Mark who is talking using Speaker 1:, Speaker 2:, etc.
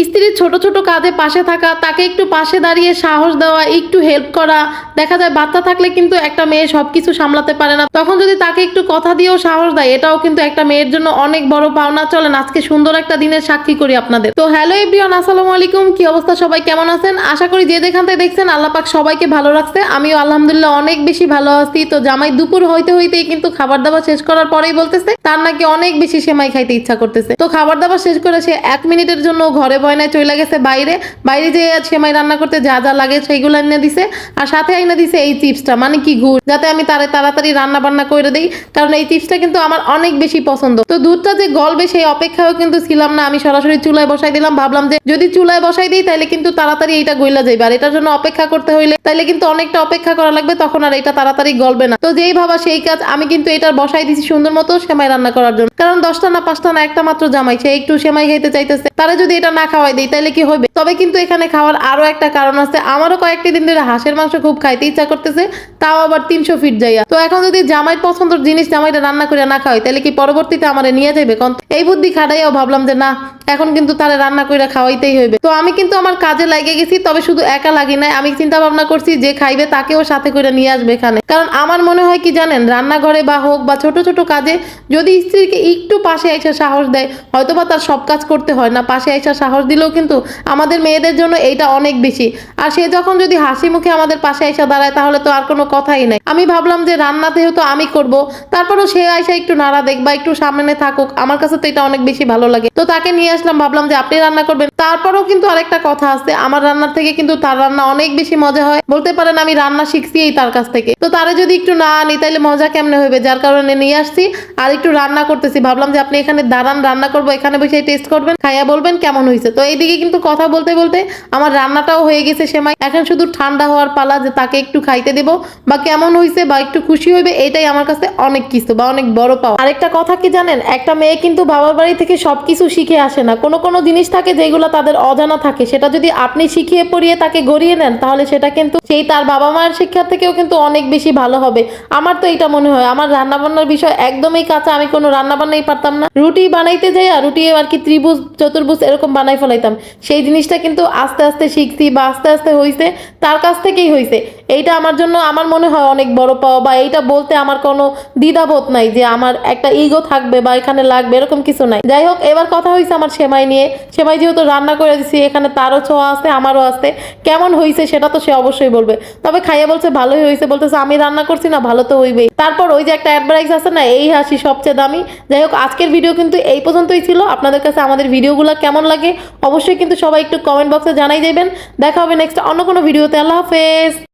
Speaker 1: স্ত্রীর ছোট ছোট কাজে পাশে থাকা, তাকে একটু পাশে দাঁড়িয়ে সাহস দেওয়া, একটু হেল্প করা, দেখা যায় বাচ্চা থাকলে কিন্তু একটা মেয়ে সবকিছু সামলাতে পারে না। তখন যদি তাকে একটু কথা দিয়েও সাহস দেয়, এটাও কিন্তু একটা মেয়ের জন্য অনেক বড় পাওনা। চলেন, আজকে সুন্দর একটা দিনের সাক্ষী করি আপনাদের। তো হ্যালো এভরিওয়ান আসসালামু আলাইকুম। কি অবস্থা? সবাই কেমন আছেন? আশা করি যে যেখান থেকে দেখছেন, আল্লাহ পাক সবাইকে ভালো রাখছে। আমিও আলহামদুলিল্লাহ অনেক বেশি ভালো আছি। তো জামাই দুপুর হইতে হইতেই কিন্তু খাবার দাবার শেষ করার পরেই বলতেছে, তার নাকি অনেক বেশি সেমাই খাইতে ইচ্ছা করতেছে। তো খাবার দাবার শেষ করে সে এক মিনিটের জন্য ঘরে বয়নায় চলে গেছে বাইরে। বাইরে যে সেমাই রান্না করতে যা যা লাগে সেইগুলো এনে দিছে। আর সাথে এনে দিছে এই চিপসটা মানে কি গুড়, যাতে আমি তারে তাড়াতাড়ি রান্না বান্না করে দিই। কারণ এই চিপসটা কিন্তু আমার অনেক বেশি পছন্দ। তো দুধটা যে গলবে সেই অপেক্ষাও কিন্তু ছিলাম না, আমি সরাসরি চুলায় বসাই দিলাম। ভাবলাম যে যদি চুলায় বসাই দিই তাহলে কিন্তু তাড়াতাড়ি এইটা গইলা যাইবে। আর এটার জন্য অপেক্ষা করতে হইলে তাহলে কিন্তু অনেকটা অপেক্ষা করা লাগবে, তখন আর এটা তাড়াতাড়ি গলবে না। তো যেই ভাবা সেই কাজ, আমি কিন্তু এটা বসাই দিছি সুন্দর মতো সেমাই রান্না করার জন্য। কারণ দশটা না পাঁচটা না একটা মাত্র জামাই, সে একটু সেমাই খাইতে চাইতেছে। তারা যদি এটা না খাওয়াই দিই তাহলে কি হবে তবে কিন্তু এখানে খাওয়ার আরও একটা কারণ আছে। আমারও কয়েকটি দিন ধরে হাঁসের মাংস খুব খাইতে ইচ্ছা করতেছে, তাও আবার তিনশো ফিট যাইয়া। তো এখন যদি জামাই পছন্দের জিনিস জামাইটা রান্না করে না খাওয়াই তাহলে কি পরবর্তীতে আমার নিয়ে যাবে কারণ এই বুদ্ধি খাটাইয়াও ভাবলাম যে না, এখন কিন্তু তারা রান্না করে খাওয়াইতেই হইবে। তো আমি কিন্তু আমার কাজে লাগিয়ে গেছি, তবে শুধু একা লাগি নাই। আমি চিন্তা ভাবনা করছি যে খাইবে তাকেও সাথে করে নিয়ে আসবে এখানে। কারণ আমার মনে হয় কি জানেন, রান্নাঘরে বা হোক বা ছোট ছোট কাজে যদি স্ত্রীকে একটু পাশে এসে সাহস দেয় হয়তো বা তার সব কাজ করতে হয় না, পাশে এসে সাহস দিলেও কিন্তু আমাদের মেয়েদের জন্য এইটা অনেক বেশি। আর সে যখন যদি হাসি মুখে আমাদের পাশে এসে দাঁড়ায়, তাহলে তো আর কোনো কথাই নাই। আমি ভাবলাম যে রান্নাতে তো আমি করব, তারপরেও সে আইসা একটু নাড়া দেখ বা একটু সামনে থাকুক। আমার কাছে তো এটা অনেক বেশি ভালো লাগে। তো তাকে নিয়ে আসলাম, ভাবলাম যে আপনি রান্না করবেন। তারপরেও কিন্তু আরেকটা কথা আছে, আমার রান্নার থেকে কিন্তু তার রান্না অনেক বেশি মজা হয়। বলতে পারেন আমি রান্না শিখছি এই তার কাছ থেকে। তো তারে যদি একটু না আনি তাহলে মজা কেমনে হবে যার কারণে নিয়ে আসছি আর একটু রান্না করতেছি। ভাবলাম যে আপনি এখানে দাঁড়ান, রান্না করব, এখানে বসে টেস্ট করবেন, খাইয়া বলবেন কেমন হয়েছে তো এইদিকে কিন্তু কথা বলতে বলতে আমার রান্নাটাও হয়ে গেছে সেমাই। এখন শুধু ঠান্ডা হওয়ার পালা যে তাকে একটু খাইতে দেবো, বা কেমন হয়েছে বা একটু খুশি হইবে, এটাই আমার কাছে অনেক কিছু বা অনেক বড় পাওয়া। আরেকটা কথা কি জানেন? একটা মেয়ে কিন্তু বাবার বাড়ি থেকে সবকিছু শিখে আসে না। কোনো কোনো জিনিস থাকে যেগুলো তাদের অজানা থাকে। সেটা যদি আপনি শিখিয়ে পড়িয়ে তাকে গড়িয়ে নেন, তাহলে সেটা কিন্তু সেই তার বাবা মায়ের শিক্ষার থেকেও কিন্তু অনেক বেশি ভালো হবে। আমার তো এটা মনে হয়। আমার রান্না বান্নার বিষয় একদমই কাঁচা। আমি কোনো রান্না বান্নাই পারতাম না। রুটি বানাইতে যাই আর রুটি আর কি ত্রিভুজ, চতুর্ভুজ এরকম বানাই ফেলাইতাম। সেই জিনিসটা কিন্তু আস্তে আস্তে শিখছি বা আস্তে আস্তে হইছে, তার কাছ থেকেই হইছে। এইটা আমার জন্য আমার মনে হয় অনেক বড় পাওয়া বা এইটা বলতে আমার কোনো দ্বিধাবোধ নাই যে আমার একটা ইগো থাকবে বা এখানে লাগবে, এরকম কিছু নাই। যাই হোক, এবার কথা হয়েছে আমার সেমাই নিয়ে। সেমাই যেহেতু রান্না করে দিছি, এখানে তারও ছোঁয়া আছে, আমারও আছে। কেমন হয়েছে সেটা তো সে অবশ্যই বলবে। তবে খাইয়া বলছে ভালোই হয়েছে বলতেছে আমি রান্না করছি না, ভালো তো হইবেই। তারপর ওই যে একটা অ্যাডভার্টাইজ আছে না, এই হাসি সবচেয়ে দামি। যাই হোক, আজকের ভিডিও কিন্তু এই পর্যন্তই ছিল। আপনাদের কাছে আমাদের ভিডিওগুলো কেমন লাগে অবশ্যই কিন্তু সবাই একটু কমেন্ট বক্সে জানাই দেবেন দেখা হবে নেক্সট অন্য কোনো ভিডিওতে আল্লাহ হাফেজ।